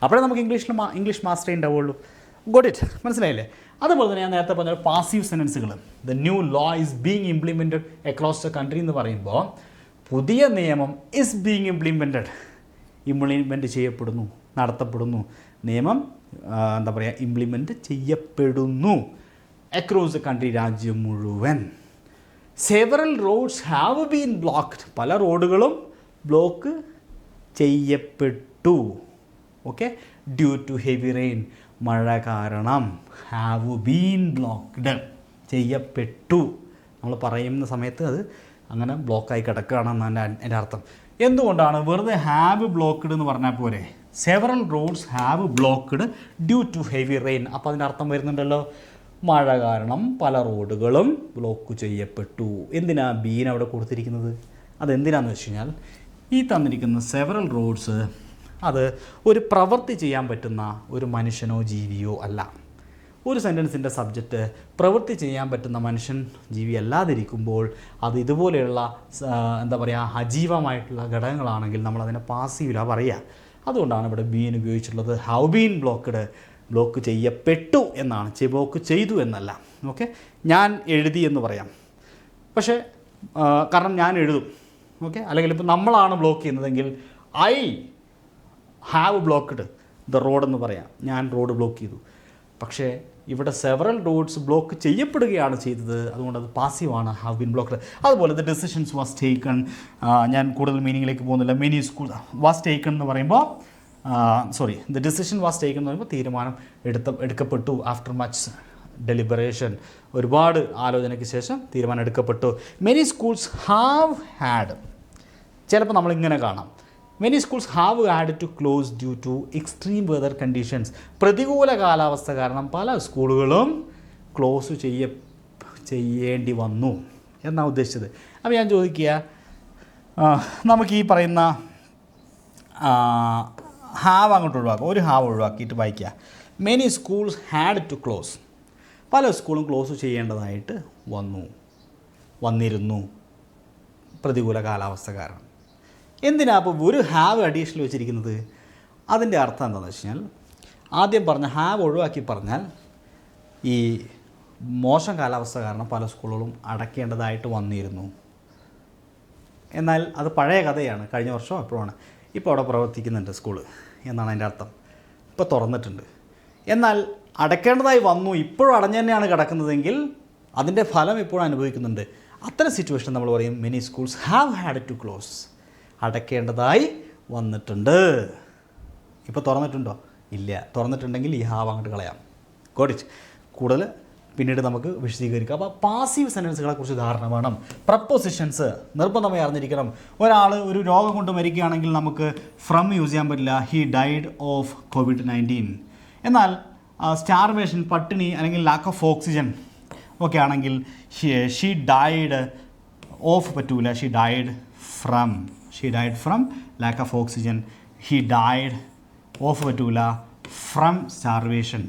അപ്പോഴേ നമുക്ക് ഇംഗ്ലീഷിൽ ഇംഗ്ലീഷ് മാസ്റ്റർ ഉണ്ടാവുള്ളൂ. ഗോട്ട് ഇറ്റ് മനസ്സിലായില്ലേ? അതുപോലെ തന്നെ ഞാൻ നേരത്തെ പറഞ്ഞ passive സെന്റൻസുകൾ the new law is being implemented across the country എന്ന് പറയുമ്പോൾ പുതിയ നിയമം ഇസ് ബീങ് ഇംപ്ലിമെന്റഡ് ഇംപ്ലിമെന്റ് ചെയ്യപ്പെടുന്നു നടത്തപ്പെടുന്നു. നിയമം എന്താ പറയുക ഇംപ്ലിമെന്റ് ചെയ്യപ്പെടുന്നു. അക്രോസ് ദ കൺട്രി രാജ്യം മുഴുവൻ. Several roads have been blocked പല റോഡുകളും ബ്ലോക്ക് ചെയ്യപ്പെട്ടു. Okay due to heavy rain മഴ കാരണം ഹാവ് ബീൻ ബ്ലോക്ക്ഡ് ചെയ്യപ്പെട്ടു. നമ്മൾ പറയുന്ന സമയത്ത് അത് അങ്ങനെ ബ്ലോക്കായി കിടക്കുകയാണെന്നാണ് എന്റെ അർത്ഥം. എന്തുകൊണ്ടാണ് വെറുതെ ഹാവ് ബ്ലോക്ക്ഡ് എന്ന് പറഞ്ഞാൽ പോരെ? Several roads have blocked due to heavy rain അപ്പോൾ അതിന്റെ അർത്ഥം വരുന്നുണ്ടല്ലോ. മഴ കാരണം പല റോഡുകളും ബ്ലോക്ക് ചെയ്യപ്പെട്ടു. എന്തിനാ ബീൻ അവിടെ കൊടുത്തിരിക്കുന്നത്? അതെന്തിനാന്ന് വെച്ച് കഴിഞ്ഞാൽ ഈ തന്നിരിക്കുന്ന സെവറൽ റോഡ്സ് അത് ഒരു പ്രവൃത്തി ചെയ്യാൻ പറ്റുന്ന ഒരു മനുഷ്യനോ ജീവിയോ അല്ല. ഒരു സെന്റൻസിന്റെ സബ്ജക്റ്റ് പ്രവൃത്തി ചെയ്യാൻ പറ്റുന്ന മനുഷ്യൻ ജീവി അല്ലാതിരിക്കുമ്പോൾ അത് ഇതുപോലെയുള്ള എന്താ പറയുക അജീവമായിട്ടുള്ള ഘടകങ്ങളാണെങ്കിൽ നമ്മൾ അതിനെ പാസീവിലാണ് പറയുക. അതുകൊണ്ടാണ് ഇവിടെ ബീൻ ഉപയോഗിച്ചിട്ടുള്ളത്. ഹൗ ബീൻ ബ്ലോക്ക്ഡ് ബ്ലോക്ക് ചെയ്യപ്പെട്ടു എന്നാണ്. ബ്ലോക്ക് ചെയ്തു എന്നല്ല. ഓക്കെ? ഞാൻ എഴുതി എന്ന് പറയാം. പക്ഷേ കാരണം ഞാൻ എഴുതും. ഓക്കെ? അല്ലെങ്കിൽ ഇപ്പോൾ നമ്മളാണ് ബ്ലോക്ക് ചെയ്യുന്നതെങ്കിൽ I have blocked the road എന്ന് പറയാം. ഞാൻ റോഡ് ബ്ലോക്ക് ചെയ്തു. പക്ഷേ ഇവിടെ സെവറൽ റോഡ്സ് ബ്ലോക്ക് ചെയ്യപ്പെടുകയാണ് ചെയ്തത്. അതുകൊണ്ട് അത് പാസീവാണ് ഹാവ് ബിൻ ബ്ലോക്ക്ഡ് അതുപോലെ ദ ഡെസിഷൻസ് വാസ് ടേക്കൺ ഞാൻ കൂടുതൽ മീനിങ്ങിലേക്ക് പോകുന്നില്ല. മെനി സ്കൂൾ വാസ് ടേക്കൺ എന്ന് പറയുമ്പോൾ sorry the decision was taken എന്ന് പറയുമ്പോൾ തീരുമാനം എടുത്ത എടുക്കപ്പെട്ടു. ആഫ്റ്റർ മച്ച് ഡെലിബറേഷൻ ഒരുപാട് ആലോചനയ്ക്ക് ശേഷം തീരുമാനം എടുക്കപ്പെട്ടു. മെനി സ്കൂൾസ് ഹാവ് ഹാഡ് ചിലപ്പോൾ നമ്മളിങ്ങനെ കാണാം. Many schools have had to close due to extreme weather conditions പ്രതികൂല കാലാവസ്ഥ കാരണം പല സ്കൂളുകളും ക്ലോസ് ചെയ്യ ചെയ്യേണ്ടി വന്നു എന്നാണ് ഉദ്ദേശിച്ചത്. അപ്പോൾ ഞാൻ ചോദിക്കുക നമുക്ക് ഈ പറയുന്ന ഹാവ് അങ്ങോട്ട് ഒഴിവാക്കുക. ഒരു ഹാവ് ഒഴിവാക്കിയിട്ട് വായിക്കുക. Many schools had to close പല സ്കൂളും ക്ലോസ് ചെയ്യേണ്ടതായിട്ട് വന്നു. വന്നിരുന്നു. പ്രതികൂല കാലാവസ്ഥ കാരണം. എന്തിനാ അപ്പോൾ ഒരു ഹാവ് അഡീഷണൽ വെച്ചിരിക്കുന്നത്? അതിന്റെ അർത്ഥം എന്താണെന്ന് വെച്ച് കഴിഞ്ഞാൽ ആദ്യം പറഞ്ഞ ഹാവ് ഒഴിവാക്കി പറഞ്ഞാൽ ഈ മോശം കാലാവസ്ഥ കാരണം പല സ്കൂളുകളും അടയ്ക്കേണ്ടതായിട്ട് വന്നിരുന്നു. എന്നാൽ അത് പഴയ കഥയാണ്. കഴിഞ്ഞ വർഷം എപ്പോഴാണ് ഇപ്പോൾ അവിടെ പ്രവർത്തിക്കുന്നുണ്ട് സ്കൂൾ എന്നാണ് അതിന്റെ അർത്ഥം. ഇപ്പോൾ തുറന്നിട്ടുണ്ട്. എന്നാൽ അടയ്ക്കേണ്ടതായി വന്നു ഇപ്പോഴും അടഞ്ഞു തന്നെയാണ് കിടക്കുന്നതെങ്കിൽ അതിന്റെ ഫലം ഇപ്പോഴും അനുഭവിക്കുന്നുണ്ട്. അത്തരം സിറ്റുവേഷൻ നമ്മൾ പറയും many schools have had to close അടയ്ക്കേണ്ടതായി വന്നിട്ടുണ്ട്. ഇപ്പോൾ തുറന്നിട്ടുണ്ടോ? ഇല്ല. തുറന്നിട്ടുണ്ടെങ്കിൽ ഈ ഹാവ് അങ്ങോട്ട് കളയാം. ഗോഡിറ്റ് കൂടുതൽ പിന്നീട് നമുക്ക് വിശദീകരിക്കാം. അപ്പോൾ പാസീവ് സെന്റൻസുകളെ കുറിച്ച് ധാരണ വേണം. പ്രപ്പോസിഷൻസ് നിർബന്ധമായി അറിഞ്ഞിരിക്കണം. ഒരാൾ ഒരു രോഗം കൊണ്ട് മരിക്കുകയാണെങ്കിൽ നമുക്ക് ഫ്രം യൂസ് ചെയ്യാൻ പറ്റില്ല. He died of COVID nineteen എന്നാൽ സ്റ്റാർവേഷൻ പട്ടിണി അല്ലെങ്കിൽ ലാക്ക് ഓഫ് ഓക്സിജൻ ഒക്കെ ആണെങ്കിൽ ഷീ ഡൈഡ് ഓഫ് പറ്റൂല. She died from she died from lack of oxygen he died of പറ്റൂല. ഫ്രം സ്റ്റാർവേഷൻ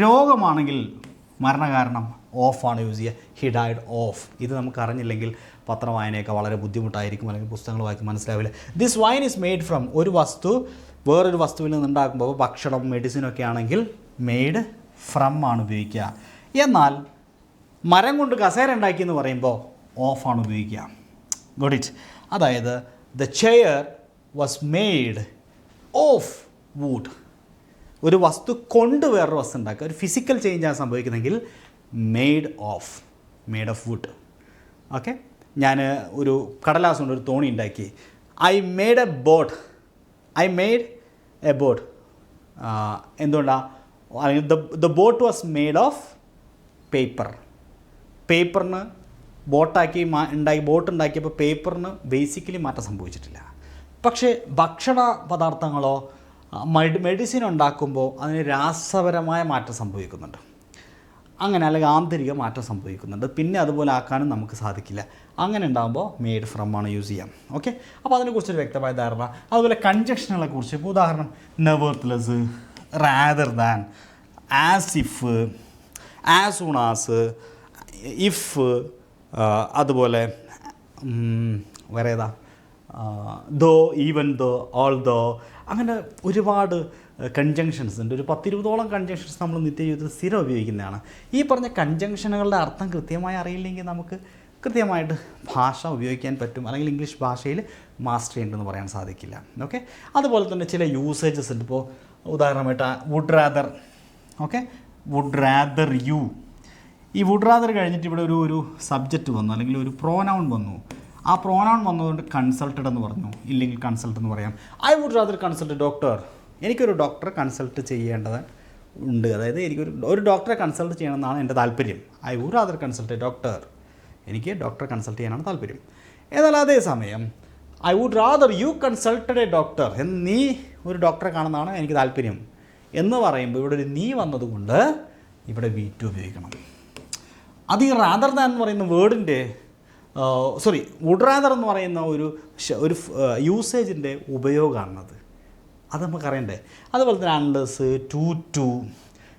രോഗമാണെങ്കിൽ മരണകാരണം ഓഫാണ് യൂസ് ചെയ്യുക. ഹി ഡൈഡ് ഓഫ് ഇത് നമുക്ക് അറിഞ്ഞില്ലെങ്കിൽ പത്രം വായനയൊക്കെ വളരെ ബുദ്ധിമുട്ടായിരിക്കും അല്ലെങ്കിൽ പുസ്തകങ്ങൾ വായിക്കും മനസ്സിലാവില്ല. This wine is made from ഒരു വസ്തു വേറൊരു വസ്തുവിൽ നിന്നുണ്ടാക്കുമ്പോൾ ഭക്ഷണം മെഡിസിനൊക്കെ ആണെങ്കിൽ മെയ്ഡ് ഫ്രം ആണ് ഉപയോഗിക്കുക. എന്നാൽ മരം കൊണ്ട് കസേര ഉണ്ടാക്കി എന്ന് പറയുമ്പോൾ ഓഫാണ് ഉപയോഗിക്കുക. ഗുഡ് ഇറ്റ് അതായത് the chair was made of wood ഒരു വസ്തു കൊണ്ട് വേറൊരു വസ്തു ഉണ്ടാക്കുക. ഒരു ഫിസിക്കൽ ചേഞ്ചാണ് സംഭവിക്കുന്നതെങ്കിൽ made of made of wood okay ഞാൻ ഒരു കടലാസ് കൊണ്ട് ഒരു തോണി ഉണ്ടാക്കി. I made a boat I made a boat എന്തുകൊണ്ടാണ് അല്ലെങ്കിൽ the the boat was made of paper പേപ്പറിന് ബോട്ടാക്കി മാ ഉണ്ടാക്കി ബോട്ട് ഉണ്ടാക്കിയപ്പോൾ പേപ്പറിന് ബേസിക്കലി മാറ്റം സംഭവിച്ചിട്ടില്ല. പക്ഷേ ഭക്ഷണ പദാർത്ഥങ്ങളോ മെഡിസിൻ ഉണ്ടാക്കുമ്പോൾ അതിന് രാസപരമായ മാറ്റം സംഭവിക്കുന്നുണ്ട്. അങ്ങനെ അല്ലെങ്കിൽ ആന്തരിക മാറ്റം സംഭവിക്കുന്നുണ്ട്. പിന്നെ അതുപോലെ ആക്കാനും നമുക്ക് സാധിക്കില്ല. അങ്ങനെ ഉണ്ടാകുമ്പോൾ മെയ്ഡ് ഫ്രം ആണ് യൂസ് ചെയ്യാം. ഓക്കെ അപ്പോൾ അതിനെക്കുറിച്ചൊരു വ്യക്തമായ ധാരണ. അതുപോലെ കൺജക്ഷനുകളെ കുറിച്ച്. ഇപ്പോൾ ഉദാഹരണം nevertheless rather than as if as unless if അതുപോലെ വേറെ ഏതാ? ദോ ഈവൻ ദോ ഓൾ ദോ അങ്ങനെ ഒരുപാട് കൺജങ്ഷൻസ് ഉണ്ട്. ഒരു പത്തിരുപതോളം കൺജങ്ഷൻസ് നമ്മൾ നിത്യജീവിതത്തിൽ സ്ഥിരം ഉപയോഗിക്കുന്നതാണ്. ഈ പറഞ്ഞ കൺജങ്ഷനുകളുടെ അർത്ഥം കൃത്യമായി അറിയില്ലെങ്കിൽ നമുക്ക് കൃത്യമായിട്ട് ഭാഷ ഉപയോഗിക്കാൻ പറ്റും. അല്ലെങ്കിൽ ഇംഗ്ലീഷ് ഭാഷയിൽ മാസ്റ്റർ ചെയ്യേണ്ടെന്ന് പറയാൻ സാധിക്കില്ല. ഓക്കെ അതുപോലെ തന്നെ ചില യൂസേജസ് ഉണ്ട്. ഇപ്പോൾ ഉദാഹരണമായിട്ട് would rather okay would rather you ഈ വുഡ് റാദർ കഴിഞ്ഞിട്ട് ഇവിടെ ഒരു ഒരു സബ്ജക്റ്റ് വന്നു. അല്ലെങ്കിൽ ഒരു പ്രോനൗൺ വന്നു. ആ പ്രോനൗൺ വന്നതുകൊണ്ട് കൺസൾട്ടഡ് എന്ന് പറഞ്ഞു. ഇല്ലെങ്കിൽ കൺസൾട്ട് എന്ന് പറയാം. I would rather consult doctor എനിക്കൊരു ഡോക്ടറെ കൺസൾട്ട് ചെയ്യേണ്ടത് ഉണ്ട്. അതായത് എനിക്കൊരു ഒരു ഡോക്ടറെ കൺസൾട്ട് ചെയ്യണമെന്നാണ് എന്റെ താല്പര്യം. I would rather consult doctor എനിക്ക് ഡോക്ടറെ കൺസൾട്ട് ചെയ്യാനാണ് താല്പര്യം. എന്നാൽ അതേസമയം I would rather you consulted a doctor എന്ന് നീ ഒരു ഡോക്ടറെ കാണുന്നതാണ് എനിക്ക് താല്പര്യം. എന്ന് പറയുമ്പോൾ ഇവിടെ ഒരു നീ വന്നതുകൊണ്ട് ഇവിടെ വി ടു ഉപയോഗിക്കണം. അത് ഈ റാദർ ദാൻ എന്ന് പറയുന്ന വേർഡിന്റെ സോറി വുഡ് എന്ന് പറയുന്ന ഒരു ഒരു യൂസേജിന്റെ ഉപയോഗമാണത്. അത് നമുക്ക് അറിയണ്ടേ അതുപോലെ തന്നെ unless to to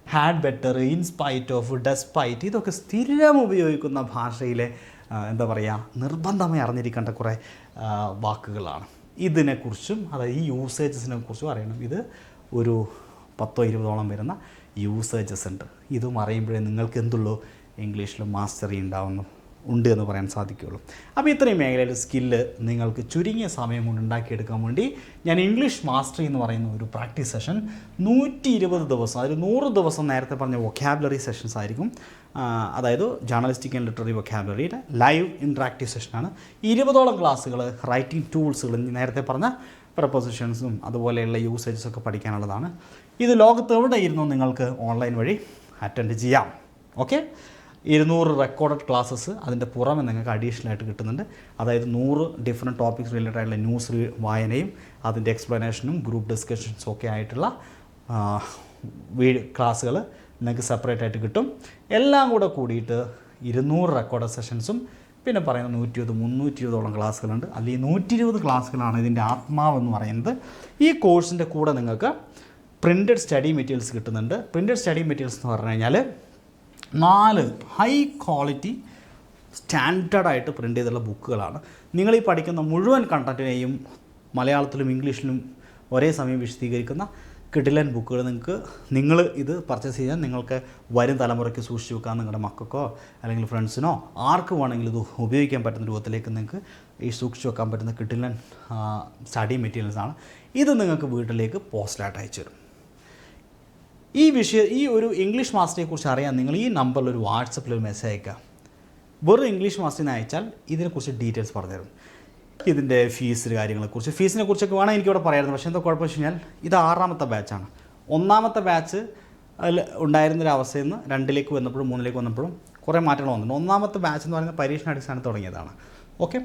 had better in spite of despite ഇതൊക്കെ സ്ഥിരം ഉപയോഗിക്കുന്ന ഭാഷയിലെ എന്താ പറയുക നിർബന്ധമായി അറിഞ്ഞിരിക്കേണ്ട കുറേ വാക്കുകളാണ്. ഇതിനെക്കുറിച്ചും അതായത് ഈ യൂസേജസിനെ കുറിച്ചും അറിയണം. ഇത് ഒരു പത്തോ ഇരുപതോളം വരുന്ന യൂസേജസ് ഉണ്ട്. ഇതും അറിയുമ്പോഴേ നിങ്ങൾക്ക് എന്തുള്ളൂ? ഇംഗ്ലീഷിൽ മാസ്റ്ററി ഉണ്ടാവുന്നു. ഉണ്ട് എന്ന് പറയാൻ സാധിക്കുകയുള്ളൂ. അപ്പോൾ ഇത്രയും മേഖലയിൽ സ്കില്ല് നിങ്ങൾക്ക് ചുരുങ്ങിയ സമയം കൊണ്ട് ഉണ്ടാക്കിയെടുക്കാൻ വേണ്ടി ഞാൻ ഇംഗ്ലീഷ് മാസ്റ്ററി എന്ന് പറയുന്ന ഒരു പ്രാക്ടീസ് സെഷൻ നൂറ്റി ഇരുപത് ദിവസം അതായത് നൂറ് ദിവസം നേരത്തെ പറഞ്ഞ വൊക്കാബുലറി സെഷൻസ് ആയിരിക്കും. അതായത് ജേർണലിസ്റ്റിക് ആൻഡ് ലിറ്റററി വൊക്കാബുലറിയുടെ ലൈവ് ഇൻട്രാക്റ്റീവ് സെഷനാണ് ഇരുപതോളം ക്ലാസ്സുകൾ റൈറ്റിംഗ് ടൂൾസുകൾ നേരത്തെ പറഞ്ഞ പ്രപ്പോസിഷൻസും അതുപോലെയുള്ള യൂസേജസ് ഒക്കെ പഠിക്കാനുള്ളതാണ്. ഇത് ലോകത്ത് എവിടെ ഇരുന്നും നിങ്ങൾക്ക് ഓൺലൈൻ വഴി അറ്റൻഡ് ചെയ്യാം. ഓക്കെ ഇരുന്നൂറ് റെക്കോർഡഡ് ക്ലാസ്സസ് അതിന്റെ പുറമെ നിങ്ങൾക്ക് അഡീഷണൽ ആയിട്ട് കിട്ടുന്നുണ്ട്. അതായത് നൂറ് ഡിഫറെന്റ് ടോപ്പിക്സ് റിലേറ്റഡ് ആയിട്ടുള്ള ന്യൂസ് വായനയും അതിന്റെ എക്സ്പ്ലനേഷനും ഗ്രൂപ്പ് ഡിസ്കഷൻസും ഒക്കെ ആയിട്ടുള്ള വീഡിയോ ക്ലാസ്സുകൾ നിങ്ങൾക്ക് സെപ്പറേറ്റ് ആയിട്ട് കിട്ടും. എല്ലാം കൂടെ കൂടിയിട്ട് ഇരുന്നൂറ് റെക്കോർഡ് സെഷൻസും പിന്നെ പറയുന്ന നൂറ്റി ഇരുപത് മുന്നൂറ്റി ഇരുപതോളം ക്ലാസ്സുകളുണ്ട്. അതിൽ നൂറ്റി ഇരുപത് ക്ലാസ്സുകളാണ് ഇതിന്റെ ആത്മാവെന്ന് പറയുന്നത്. ഈ കോഴ്സിന്റെ കൂടെ നിങ്ങൾക്ക് പ്രിന്റഡ് സ്റ്റഡി മെറ്റീരിയൽസ് കിട്ടുന്നുണ്ട്. പ്രിന്റഡ് സ്റ്റഡി മെറ്റീരിയൽസ് എന്ന് പറഞ്ഞു കഴിഞ്ഞാൽ നാല് ഹൈ ക്വാളിറ്റി സ്റ്റാൻഡേർഡായിട്ട് പ്രിന്റ് ചെയ്തിട്ടുള്ള ബുക്കുകളാണ് നിങ്ങൾ ഈ പഠിക്കുന്ന മുഴുവൻ കണ്ടന്റിനെയും മലയാളത്തിലും ഇംഗ്ലീഷിലും ഒരേ സമയം വിശദീകരിക്കുന്ന കിടിലൻ ബുക്കുകൾ നിങ്ങൾക്ക് നിങ്ങൾ ഇത് പർച്ചേസ് ചെയ്യാൻ നിങ്ങൾക്ക് വരും തലമുറയ്ക്ക് സൂക്ഷിച്ച് വെക്കാൻ നിങ്ങളുടെ മക്കൾക്കോ അല്ലെങ്കിൽ ഫ്രണ്ട്സിനോ ആർക്ക് വേണമെങ്കിലും ഇത് ഉപയോഗിക്കാൻ പറ്റുന്ന രൂപത്തിലേക്ക് നിങ്ങൾക്ക് ഈ സൂക്ഷിച്ച് വെക്കാൻ പറ്റുന്ന കിടിലൻ സ്റ്റഡി മെറ്റീരിയൽസാണ് ഇത് നിങ്ങൾക്ക് വീട്ടിലേക്ക് പോസ്റ്റലായിട്ട് അയച്ചു തരും ഈ വിഷയ ഈ ഒരു ഇംഗ്ലീഷ് മാസ്റ്ററിനെ കുറിച്ച് അറിയാൻ നിങ്ങൾ ഈ നമ്പറിൽ ഒരു വാട്സപ്പിൽ ഒരു മെസ്സേജ് അയക്കുക. വെറും ഇംഗ്ലീഷ് മാസ്റ്ററിനെ അയച്ചാൽ ഇതിനെക്കുറിച്ച് ഡീറ്റെയിൽസ് പറഞ്ഞുതരും. ഇതിന്റെ ഫീസ് കാര്യങ്ങളെക്കുറിച്ച് ഫീസിനെ കുറിച്ചൊക്കെ വേണം എനിക്കിവിടെ പറയായിരുന്നു പക്ഷേ എന്താ കുഴപ്പം വെച്ച് കഴിഞ്ഞാൽ ഇത് ആറാമത്തെ ബാച്ചാണ് ഒന്നാമത്തെ ബാച്ച് ഉണ്ടായിരുന്നൊരു അവസ്ഥയിൽ നിന്ന് രണ്ടിലേക്ക് വന്നപ്പോഴും മൂന്നിലേക്ക് വന്നപ്പോഴും കുറേ മാറ്റങ്ങൾ വന്നിട്ടുണ്ട്. ഒന്നാമത്തെ ബാച്ച് എന്ന് പറയുന്നത് പരീക്ഷണ അടിസ്ഥാനത്തിൽ തുടങ്ങിയതാണ്. ഓക്കെ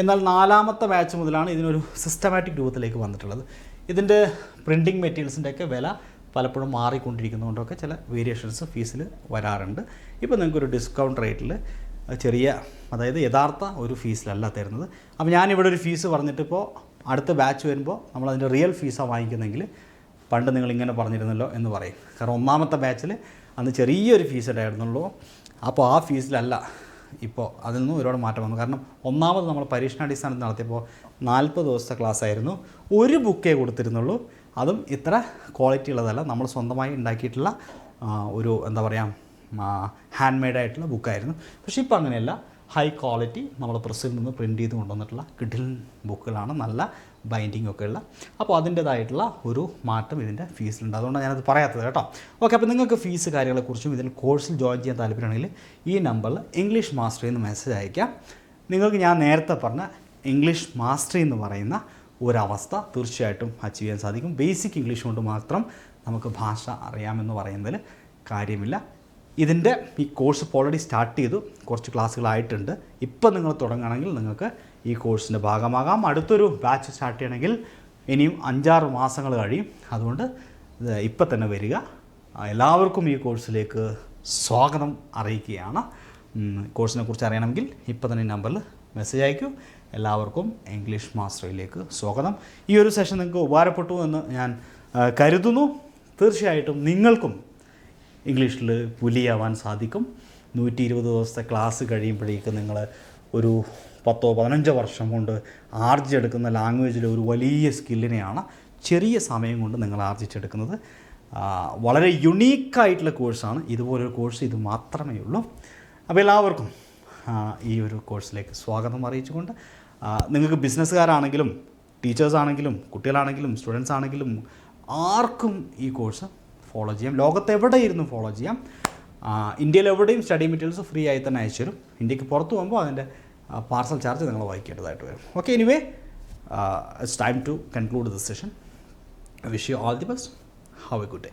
എന്നാൽ നാലാമത്തെ ബാച്ച് മുതലാണ് ഇതിനൊരു സിസ്റ്റമാറ്റിക് രൂപത്തിലേക്ക് വന്നിട്ടുള്ളത്. ഇതിന്റെ പ്രിന്റിങ് മെറ്റീരിയൽസിന്റെയൊക്കെ വില പലപ്പോഴും മാറിക്കൊണ്ടിരിക്കുന്നതുകൊണ്ടൊക്കെ ചില വേരിയേഷൻസ് ഫീസിൽ വരാറുണ്ട്. ഇപ്പോൾ നിങ്ങൾക്കൊരു ഡിസ്കൗണ്ട് റേറ്റിൽ ചെറിയ അതായത് യഥാർത്ഥ ഒരു ഫീസിലല്ല തരുന്നത്. അപ്പോൾ ഞാനിവിടെ ഒരു ഫീസ് പറഞ്ഞിട്ടിപ്പോൾ അടുത്ത ബാച്ച് വരുമ്പോൾ നമ്മൾ അതിന്റെ റിയൽ ഫീസാണ് വാങ്ങിക്കുന്നെങ്കിൽ പണ്ട് നിങ്ങൾ ഇങ്ങനെ പറഞ്ഞിരുന്നല്ലോ എന്ന് പറയും. കാരണം ഒന്നാമത്തെ ബാച്ചിൽ അന്ന് ചെറിയൊരു ഫീസ് ഉണ്ടായിരുന്നുള്ളൂ. അപ്പോൾ ആ ഫീസിലല്ല ഇപ്പോൾ അതിൽ നിന്നും ഒരുപാട് മാറ്റം വന്നു. കാരണം ഒന്നാമത് നമ്മൾ പരീക്ഷണാടിസ്ഥാനത്തിൽ നടത്തിയപ്പോൾ നാൽപ്പത് ദിവസത്തെ ക്ലാസ് ആയിരുന്നു. ഒരു ബുക്കേ കൊടുത്തിരുന്നുള്ളൂ. അതും ഇത്ര ക്വാളിറ്റി ഉള്ളതല്ല. നമ്മൾ സ്വന്തമായി ഉണ്ടാക്കിയിട്ടുള്ള ഒരു എന്താ പറയുക ഹാൻഡ് മെയ്ഡ് ആയിട്ടുള്ള ബുക്കായിരുന്നു പക്ഷേ ഇപ്പോൾ അങ്ങനെയല്ല. ഹൈ ക്വാളിറ്റി നമ്മൾ പ്രസ്സിൽ നിന്ന് പ്രിന്റ് ചെയ്ത് കൊണ്ടുവന്നിട്ടുള്ള കിഡിൽ ബുക്കുകളാണ് നല്ല ബൈൻഡിങ് ഒക്കെ ഉള്ള. അപ്പോൾ അതിന്റേതായിട്ടുള്ള ഒരു മാറ്റം ഇതിന്റെ ഫീസിലുണ്ട്. അതുകൊണ്ടാണ് ഞാനത് പറയാത്തത് കേട്ടോ. ഓക്കെ അപ്പോൾ നിങ്ങൾക്ക് ഫീസ് കാര്യങ്ങളെക്കുറിച്ചും ഇതിൽ കോഴ്സിൽ ജോയിൻ ചെയ്യാൻ താല്പര്യമാണെങ്കിൽ ഈ നമ്പറിൽ ഇംഗ്ലീഷ് മാസ്റ്ററി എന്ന് മെസ്സേജ് അയക്കാം നിങ്ങൾക്ക് ഞാൻ നേരത്തെ പറഞ്ഞ ഇംഗ്ലീഷ് മാസ്റ്ററി എന്ന് പറയുന്ന ഒരവസ്ഥ തീർച്ചയായിട്ടും അച്ചീവ് ചെയ്യാൻ സാധിക്കും. ബേസിക് ഇംഗ്ലീഷ് കൊണ്ട് മാത്രം നമുക്ക് ഭാഷ അറിയാമെന്ന് പറയുന്നതിൽ കാര്യമില്ല. ഇതിന്റെ ഈ കോഴ്സ് ഇപ്പോൾ ഓൾറെഡി സ്റ്റാർട്ട് ചെയ്തു. കുറച്ച് ക്ലാസ്സുകളായിട്ടുണ്ട് ഇപ്പം നിങ്ങൾ തുടങ്ങുകയാണെങ്കിൽ നിങ്ങൾക്ക് ഈ കോഴ്സിന്റെ ഭാഗമാകാം. അടുത്തൊരു ബാച്ച് സ്റ്റാർട്ട് ചെയ്യണമെങ്കിൽ ഇനിയും അഞ്ചാറ് മാസങ്ങൾ കഴിയും. അതുകൊണ്ട് ഇപ്പം തന്നെ വരിക. എല്ലാവർക്കും ഈ കോഴ്സിലേക്ക് സ്വാഗതം അറിയിക്കുകയാണ്. കോഴ്സിനെ കുറിച്ച് അറിയണമെങ്കിൽ ഇപ്പം തന്നെ നമ്പറിൽ മെസ്സേജ് അയക്കൂ. എല്ലാവർക്കും ഇംഗ്ലീഷ് മാസ്റ്ററിയിലേക്ക് സ്വാഗതം. ഈ ഒരു സെഷൻ നിങ്ങൾക്ക് ഉപകാരപ്പെട്ടു എന്ന് ഞാൻ കരുതുന്നു. തീർച്ചയായിട്ടും നിങ്ങൾക്കും ഇംഗ്ലീഷിൽ പുലിയാവാൻ സാധിക്കും. നൂറ്റി ഇരുപത് ദിവസത്തെ ക്ലാസ് കഴിയുമ്പോഴേക്കും നിങ്ങൾ ഒരു പത്തോ പതിനഞ്ചോ വർഷം കൊണ്ട് ആർജിച്ചെടുക്കുന്ന ലാംഗ്വേജിലെ ഒരു വലിയ സ്കില്ലിനെയാണ് ചെറിയ സമയം കൊണ്ട് നിങ്ങൾ ആർജിച്ചെടുക്കുന്നത് വളരെ യുണീക്കായിട്ടുള്ള കോഴ്സാണ് ഇതുപോലൊരു കോഴ്സ് ഇത് മാത്രമേ ഉള്ളൂ. അപ്പോൾ എല്ലാവർക്കും ഈ ഒരു കോഴ്സിലേക്ക് സ്വാഗതം അറിയിച്ചുകൊണ്ട് നിങ്ങൾക്ക് ബിസിനസ്സുകാരാണെങ്കിലും ടീച്ചേഴ്സ് ആണെങ്കിലും കുട്ടികളാണെങ്കിലും സ്റ്റുഡൻസ് ആണെങ്കിലും ആർക്കും ഈ കോഴ്സ് ഫോളോ ചെയ്യാം. ലോകത്ത് എവിടെ ഇരുന്നു ഫോളോ ചെയ്യാം ഇന്ത്യയിലെവിടെയും സ്റ്റഡി മെറ്റീരിയൽസ് ഫ്രീ ആയി തന്നെ അയച്ചു തരും. ഇന്ത്യയ്ക്ക് പുറത്ത് പോകുമ്പോൾ അതിന്റെ പാർസൽ ചാർജ് നിങ്ങൾ വായിക്കേണ്ടതായിട്ട് വരും. Okay anyway it's time to conclude this session wish you all the best have a good day